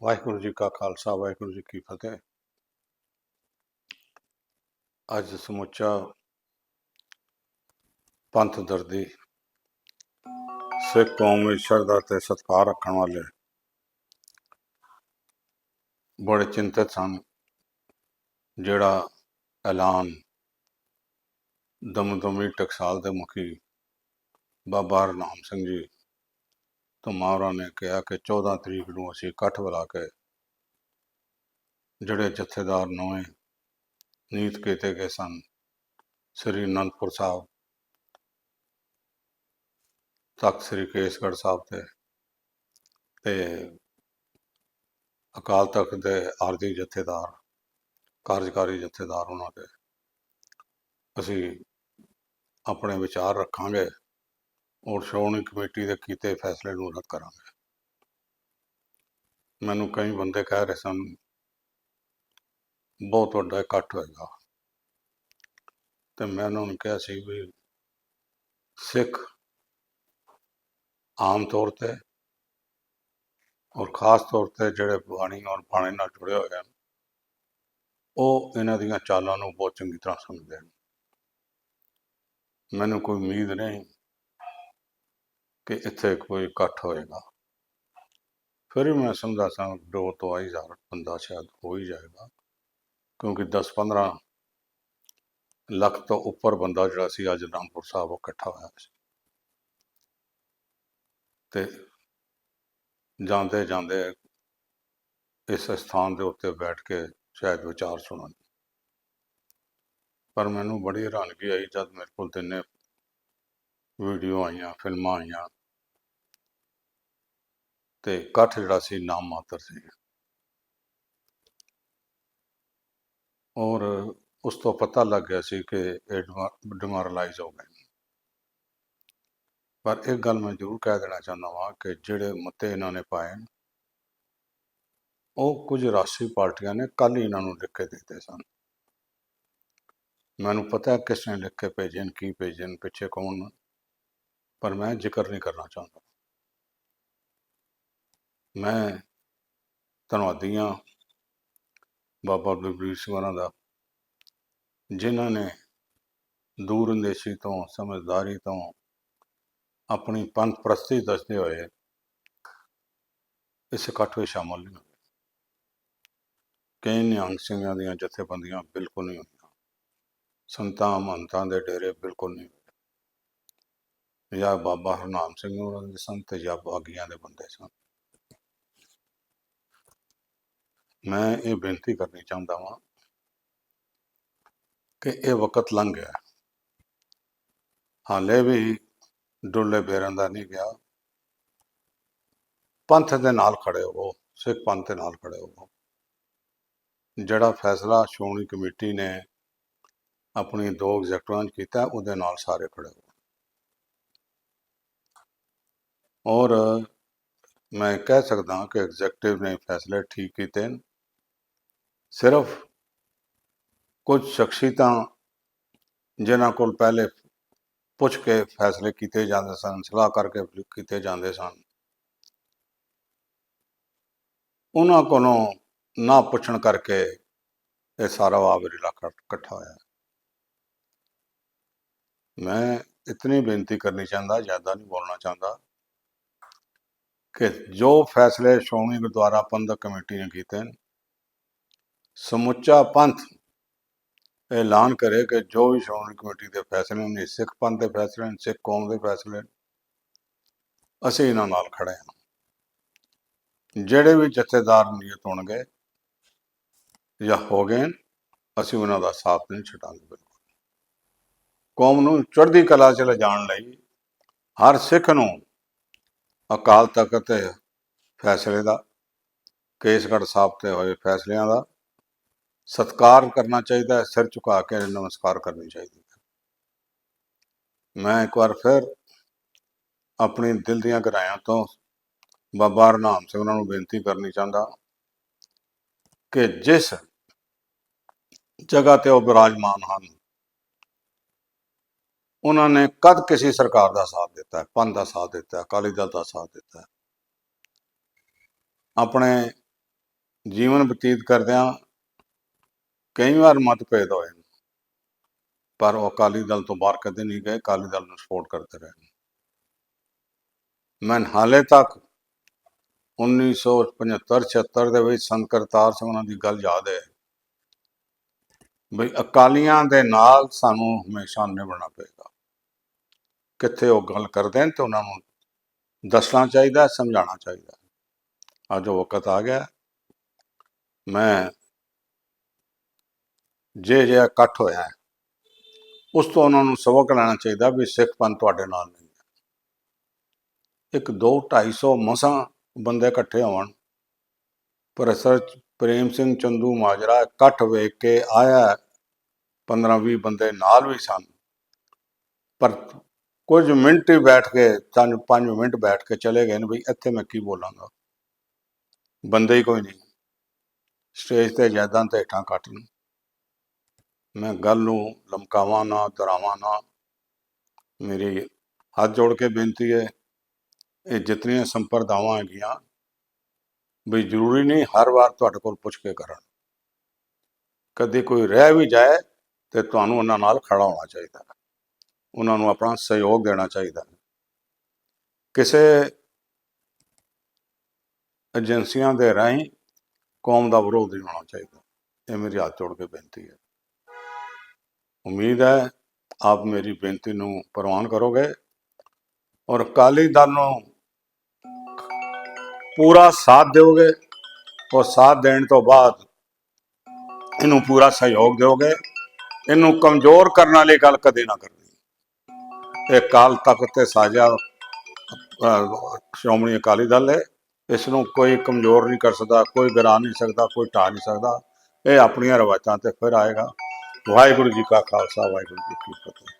ਵਾਹਿਗੁਰੂ ਜੀ ਕਾ ਖਾਲਸਾ, ਵਾਹਿਗੁਰੂ ਜੀ ਕੀ ਫਤਿਹ। ਅੱਜ ਸਮੁੱਚਾ ਪੰਥ ਦਰਦੀ ਸਿੱਖ ਕੌਮ ਵਿੱਚ ਸ਼ਰਧਾ ਤੇ ਸਤਿਕਾਰ ਰੱਖਣ ਵਾਲੇ ਬੜੇ ਚਿੰਤਤ ਸਨ, ਜਿਹੜਾ ਐਲਾਨ ਦਮਦਮੀ ਟਕਸਾਲ ਦੇ ਮੁਖੀ ਬਾਬਾ ਹਰਨਾਮ ਸਿੰਘ ਜੀ ਧਮਾਵਰਾ ਨੇ ਕਿਹਾ ਕਿ 14 ਤਰੀਕ ਨੂੰ ਅਸੀਂ ਇਕੱਠ ਬੁਲਾ ਕੇ ਜਿਹੜੇ ਜਥੇਦਾਰ ਨਵੇਂ ਨੀਤ ਕੀਤੇ ਗਏ ਸਨ, ਸ੍ਰੀ ਅਨੰਦਪੁਰ ਸਾਹਿਬ, ਤਖਤ ਸ੍ਰੀ ਕੇਸਗੜ੍ਹ ਸਾਹਿਬ ਤੇ ਤੇ ਅਕਾਲ ਤਖਤ ਦੇ ਆਰਥਿਕ ਜਥੇਦਾਰ, ਕਾਰਜਕਾਰੀ ਜਥੇਦਾਰ ਉਹਨਾਂ ਦੇ। ਅਸੀਂ ਆਪਣੇ ਵਿਚਾਰ ਰੱਖਾਂਗੇ। ਔਰ ਸ਼੍ਰੋਮਣੀ ਕਮੇਟੀ ਦੇ ਕੀਤੇ ਫੈਸਲੇ ਨੂੰ ਰੱਦ ਕਰਾਂਗੇ। ਮੈਨੂੰ ਕਈ ਬੰਦੇ ਕਹਿ ਰਹੇ ਸਨ, ਬਹੁਤ ਵੱਡਾ ਇਕੱਠ ਹੋਏਗਾ। ਤੇ ਮੈਂ ਉਹਨਾਂ ਨੂੰ ਕਿਹਾ ਸੀ ਵੀ ਸਿੱਖ ਆਮ ਤੌਰ ਤੇ ਔਰ ਖਾਸ ਤੌਰ ਤੇ ਜਿਹੜੇ ਬਾਣੀ ਔਰ ਬਾਣੇ ਨਾਲ ਜੁੜੇ ਹੋਏ ਹਨ, ਉਹ ਇਹਨਾਂ ਦੀਆਂ ਚਾਲਾਂ ਨੂੰ ਬਹੁਤ ਚੰਗੀ ਤਰ੍ਹਾਂ ਸਮਝਦੇ ਹਨ। ਮੈਨੂੰ ਕੋਈ ਉਮੀਦ ਨਹੀਂ ਕਿ ਇੱਥੇ ਕੋਈ ਇਕੱਠ ਹੋਏਗਾ। ਫਿਰ ਮੈਂ ਸਮਝਾ ਸਾਂ, ਦੋ ਤੋਂ ਆਈ ਹਜ਼ਾਰ ਬੰਦਾ ਸ਼ਾਇਦ ਹੋ ਹੀ ਜਾਏਗਾ। ਕਿਉਂਕਿ 10-15 ਲੱਖ ਤੋਂ ਉੱਪਰ ਬੰਦਾ ਜਿਹੜਾ ਸੀ, ਅੱਜ ਰਾਮਪੁਰ ਸਾਹਿਬ ਉਹ ਇਕੱਠਾ ਹੋਇਆ ਸੀ। ਤੇ ਜਾਂਦੇ ਜਾਂਦੇ ਇਸ ਸਥਾਨ ਦੇ ਉੱਤੇ ਬੈਠ ਕੇ ਸ਼ਾਇਦ ਵਿਚਾਰ ਸੁਣਨ। ਪਰ ਮੈਨੂੰ ਬੜੀ ਹੈਰਾਨਗੀ ਆਈ ਜਦ ਮੇਰੇ ਕੋਲ ਤਿੰਨੇ ਵੀਡੀਓ ਆਈਆਂ, ਫਿਲਮਾਂ ਆਈਆਂ ਤੇ ਇਕੱਠ ਜਿਹੜਾ ਸੀ ਨਾਮ ਮਾਤਰ ਸੀ। ਔਰ ਉਸ ਤੋਂ ਪਤਾ ਲੱਗ ਗਿਆ ਸੀ ਕਿ ਇਹ ਡਿਮੋਰਲਾਈਜ਼ ਹੋ ਗਏ। ਪਰ ਇੱਕ ਗੱਲ ਮੈਂ ਜ਼ਰੂਰ ਕਹਿ ਦੇਣਾ ਚਾਹੁੰਦਾ ਹਾਂ ਕਿ ਜਿਹੜੇ ਮਤੇ ਇਹਨਾਂ ਨੇ ਪਾਏ, ਉਹ ਕੁਝ ਰਾਸ਼ਟਰੀ ਪਾਰਟੀਆਂ ਨੇ ਕੱਲ ਹੀ ਇਹਨਾਂ ਨੂੰ ਲਿਖ ਕੇ ਦਿੱਤੇ ਸਨ। ਮੈਨੂੰ ਪਤਾ ਕਿਸ ਨੇ ਲਿਖ ਕੇ ਭੇਜੇ ਨੇ ਕੀ ਭੇਜੇ ਨੇ ਪਿੱਛੇ ਕੌਣ ਪਰ ਮੈਂ ਜ਼ਿਕਰ ਨਹੀਂ ਕਰਨਾ ਚਾਹੁੰਦਾ। ਮੈਂ ਧੰਨਵਾਦੀ ਹਾਂ ਬਾਬਾ ਬਲਬੀਰ ਸਿੰਘ ਹੋਰਾਂ ਦਾ, ਜਿਨ੍ਹਾਂ ਨੇ ਦੂਰ ਅੰਦੇਸ਼ੀ ਤੋਂ, ਸਮਝਦਾਰੀ ਤੋਂ ਆਪਣੀ ਪੰਥ ਪ੍ਰਸਤੀ ਦੱਸਦੇ ਹੋਏ ਇਸ ਇਕੱਠ ਵਿੱਚ ਸ਼ਾਮਲ ਨਹੀਂ ਹੋਏ। ਕਈ ਨਿਹੰਗ ਸਿੰਘਾਂ ਦੀਆਂ ਜਥੇਬੰਦੀਆਂ ਬਿਲਕੁਲ ਨਹੀਂ ਹੋਈਆਂ। ਸੰਤਾਂ ਮਹੰਤਾਂ ਦੇ ਡੇਰੇ ਬਿਲਕੁਲ ਨਹੀਂ ਜਾਂ ਬਾਬਾ ਹਰਨਾਮ ਸਿੰਘ ਉਹਨਾਂ ਦੇ ਸੰਤ ਜਾਂ ਬਾਗੀਆਂ ਦੇ ਬੰਦੇ ਸਨ। ਮੈਂ ਇਹ ਬੇਨਤੀ ਕਰਨੀ ਚਾਹੁੰਦਾ ਹਾਂ ਕਿ ਇਹ ਵਕਤ ਲੰਘ ਗਿਆ। ਹਾਲੇ ਵੀ ਡੁੱਲੇ ਬੇਰਾਂ ਦਾ ਨਹੀਂ ਗਿਆ। ਪੰਥ ਦੇ ਨਾਲ ਖੜੇ ਹੋਵੋ ਸਿੱਖ ਪੰਥ ਦੇ ਨਾਲ ਖੜੇ ਹੋਵੋ ਜਿਹੜਾ ਫੈਸਲਾ ਸ਼੍ਰੋਮਣੀ ਕਮੇਟੀ ਨੇ ਆਪਣੀ ਦੋ ਐਗਜ਼ੈਕਟਿਵਾਂ 'ਚ ਕੀਤਾ, ਉਹਦੇ ਨਾਲ ਸਾਰੇ ਖੜੇ ਹੋ। ਔਰ ਮੈਂ ਕਹਿ ਸਕਦਾ ਕਿ ਐਗਜ਼ੈਕਟਿਵ ਨੇ ਫੈਸਲੇ ਠੀਕ ਕੀਤੇ ਨੇ। ਸਿਰਫ ਕੁਝ ਸ਼ਖਸੀਅਤਾਂ ਜਿਨ੍ਹਾਂ ਕੋਲ ਪਹਿਲੇ ਪੁੱਛ ਕੇ ਫੈਸਲੇ ਕੀਤੇ ਜਾਂਦੇ ਸਨ, ਸਲਾਹ ਕਰਕੇ ਕੀਤੇ ਜਾਂਦੇ ਸਨ। ਉਹਨਾਂ ਕੋਲੋਂ ਨਾ ਪੁੱਛਣ ਕਰਕੇ ਇਹ ਸਾਰਾ ਆਵਰ ਇਲਾਕਾ ਇਕੱਠਾ ਹੋਇਆ। ਮੈਂ ਇਤਨੀ ਬੇਨਤੀ ਕਰਨੀ ਚਾਹੁੰਦਾ, ਜ਼ਿਆਦਾ ਨਹੀਂ ਬੋਲਣਾ ਚਾਹੁੰਦਾ ਕਿ ਜੋ ਫੈਸਲੇ ਸ਼੍ਰੋਮਣੀ ਗੁਰਦੁਆਰਾ ਪ੍ਰਬੰਧਕ ਕਮੇਟੀ ਨੇ ਕੀਤੇ ਨੇ, ਸਮੁੱਚਾ ਪੰਥ ਐਲਾਨ ਕਰੇ ਕਿ ਜੋ ਵੀ ਸ਼੍ਰੋਮਣੀ ਕਮੇਟੀ ਦੇ ਫੈਸਲੇ ਨੇ, ਸਿੱਖ ਪੰਥ ਦੇ ਫੈਸਲੇ ਨੇ, ਸਿੱਖ ਕੌਮ ਦੇ ਫੈਸਲੇ ਨੇ, ਅਸੀਂ ਇਹਨਾਂ ਨਾਲ ਖੜੇ ਹਾਂ। ਜਿਹੜੇ ਵੀ ਜਥੇਦਾਰ ਨਿਯਤ ਹੋਣਗੇ ਜਾਂ ਹੋ ਗਏ ਅਸੀਂ ਉਹਨਾਂ ਦਾ ਸਾਥ ਨਹੀਂ ਛੱਡਾਂਗੇ ਬਿਲਕੁਲ। ਕੌਮ ਨੂੰ ਚੜ੍ਹਦੀ ਕਲਾ 'ਚ ਲਿਜਾਣ ਲਈ ਹਰ ਸਿੱਖ ਨੂੰ ਅਕਾਲ ਤਖਤ ਤੇ ਫੈਸਲੇ ਦਾ, ਕੇਸਗੜ੍ਹ ਸਾਹਿਬ ਤੇ ਹੋਏ ਫੈਸਲਿਆਂ ਦਾ, ਸਤਕਾਰ ਕਰਨਾ ਚਾਹੀਦਾ ਹੈ, ਸਿਰ ਝੁਕਾ ਕੇ ਨਮਸਕਾਰ ਕਰਨੀ ਚਾਹੀਦੀ ਹੈ। ਮੈਂ ਇੱਕ ਵਾਰ ਫਿਰ ਆਪਣੀ ਦਿਲ ਦੀਆਂ ਗਰਾਇਆਂ ਤੋਂ ਬਾਬਾ ਹਰਨਾਮ ਸਿੰਘ ਉਹਨਾਂ ਨੂੰ ਬੇਨਤੀ ਕਰਨੀ ਚਾਹੁੰਦਾ ਕਿ ਜਿਸ ਜਗ੍ਹਾ ਤੇ ਉਹ ਬਿਰਾਜਮਾਨ ਹਨ ਉਹਨਾਂ ਨੇ ਕਦ ਕਿਸੇ ਸਰਕਾਰ ਦਾ ਸਾਥ ਦਿੱਤਾ ਹੈ, ਪੰਥ ਦਾ ਸਾਥ ਦਿੱਤਾ ਹੈ, ਅਕਾਲੀ ਦਲ ਦਾ ਸਾਥ ਦਿੱਤਾ ਹੈ ਆਪਣੇ ਜੀਵਨ ਬਤੀਤ ਕਰਦਿਆਂ ਕਈ ਵਾਰ ਮਤਭੇਦ ਹੋਏ ਪਰ ਉਹ ਅਕਾਲੀ ਦਲ ਤੋਂ ਬਾਹਰ ਕਦੇ ਨਹੀਂ ਗਏ, ਅਕਾਲੀ ਦਲ ਨੂੰ ਸਪੋਰਟ ਕਰਦੇ ਰਹੇ ਨੇ। ਮੈਂ ਹਾਲੇ ਤੱਕ 1975 76 ਦੇ ਵਿੱਚ ਸੰਤ ਕਰਤਾਰ ਸਿੰਘ ਉਹਨਾਂ ਦੀ ਗੱਲ ਯਾਦ ਹੈ, ਬਈ ਅਕਾਲੀਆਂ ਦੇ ਨਾਲ ਸਾਨੂੰ ਹਮੇਸ਼ਾ ਨਿਭਣਾ ਪਏਗਾ ਕਿੱਥੇ ਉਹ ਗੱਲ ਕਰਦੇ ਨੇ ਤੇ ਉਹਨਾਂ ਨੂੰ ਦੱਸਣਾ ਚਾਹੀਦਾ ਸਮਝਾਉਣਾ ਚਾਹੀਦਾ। ਅੱਜ ਉਹ ਵਕਤ ਆ ਗਿਆ। ਮੈਂ ਜੇ ਜੇ ਇਕੱਠ ਹੋਇਆ ਹੈ, ਉਸ ਤੋਂ ਉਹਨਾਂ ਨੂੰ ਸਬਕ ਲੈਣਾ ਚਾਹੀਦਾ ਵੀ ਸਿੱਖ ਪੰਥ ਤੁਹਾਡੇ ਨਾਲ ਨਹੀਂ ਹੈ। ਇੱਕ 2 250 ਮਸਾਂ ਬੰਦੇ ਇਕੱਠੇ ਹੋਣ ਪ੍ਰੋਫੈਸਰ ਪ੍ਰੇਮ ਸਿੰਘ ਚੰਦੂ ਮਾਜਰਾ ਇਕੱਠ ਵੇਖ ਕੇ ਆਇਆ 15 20 ਬੰਦੇ ਨਾਲ ਵੀ ਸਨ ਪਰ ਕੁਝ ਮਿੰਟ ਹੀ ਬੈਠ ਕੇ ਚਾਰ ਪੰਜ ਮਿੰਟ ਬੈਠ ਕੇ ਚਲੇ ਗਏ ਨੇ ਵੀ ਇੱਥੇ ਮੈਂ ਕੀ ਬੋਲਾਂਗਾ? ਬੰਦੇ ਹੀ ਕੋਈ ਨਹੀਂ। ਸਟੇਜ ਤੇ ਜਾਇਦਾਂ ਤੇ ਹੇਠਾਂ ਕੱਟਣ ਮੈਂ ਗੱਲ ਨੂੰ ਲਮਕਾਵਾਂ ਨਾ ਦਰਾਵਾਂ ਨਾ। ਮੇਰੀ ਹੱਥ ਜੋੜ ਕੇ ਬੇਨਤੀ ਹੈ, ਇਹ ਜਿਤਨੀਆਂ ਸੰਪਰਦਾਵਾਂ ਹੈਗੀਆਂ ਵੀ ਜ਼ਰੂਰੀ ਨਹੀਂ ਹਰ ਵਾਰ ਤੁਹਾਡੇ ਕੋਲ ਪੁੱਛ ਕੇ ਕਰਨ। ਕਦੇ ਕੋਈ ਰਹਿ ਵੀ ਜਾਏ ਤੇ ਤੁਹਾਨੂੰ ਉਹਨਾਂ ਨਾਲ ਖੜਾ ਹੋਣਾ ਚਾਹੀਦਾ। ਉਹਨਾਂ ਨੂੰ ਆਪਣਾ ਸਹਿਯੋਗ ਦੇਣਾ ਚਾਹੀਦਾ ਹੈ। ਕਿਸੇ ਏਜੰਸੀਆਂ ਦੇ ਰਾਹੀਂ ਕੌਮ ਦਾ ਵਿਰੋਧ ਨਹੀਂ ਹੋਣਾ ਚਾਹੀਦਾ। ਇਹ ਮੇਰੀ ਹੱਥ ਜੋੜ ਕੇ ਬੇਨਤੀ ਹੈ। ਉਮੀਦ ਹੈ ਆਪ ਮੇਰੀ ਬੇਨਤੀ ਨੂੰ ਪ੍ਰਵਾਨ ਕਰੋਗੇ ਔਰ ਅਕਾਲੀ ਦਲ ਨੂੰ ਪੂਰਾ ਸਾਥ ਦਿਓਗੇ ਔਰ ਸਾਥ ਦੇਣ ਤੋਂ ਬਾਅਦ ਇਹਨੂੰ ਪੂਰਾ ਸਹਿਯੋਗ ਦਿਓਗੇ। ਇਹਨੂੰ ਕਮਜ਼ੋਰ ਕਰਨ ਵਾਲੀ ਗੱਲ ਕਦੇ ਨਾ ਕਰੋ। ਇਹ ਕਾਲ ਤਖਤ ਤੇ ਸਾਜਾ ਸ਼੍ਰੋਮਣੀ ਅਕਾਲੀ ਦਲ ਹੈ। ਇਸ ਨੂੰ ਕੋਈ ਕਮਜ਼ੋਰ ਨਹੀਂ ਕਰ ਸਕਦਾ, ਕੋਈ ਗਿਰਾ ਨਹੀਂ ਸਕਦਾ, ਕੋਈ ਢਾ ਨਹੀਂ ਸਕਦਾ। ਇਹ ਆਪਣੀਆਂ ਰਵਾਇਤਾਂ ਤੇ ਫਿਰ ਆਏਗਾ। ਵਾਹਿਗੁਰੂ ਜੀ ਕਾ ਖਾਲਸਾ, ਵਾਹਿਗੁਰੂ ਜੀ ਕੀ ਫਤਿਹ।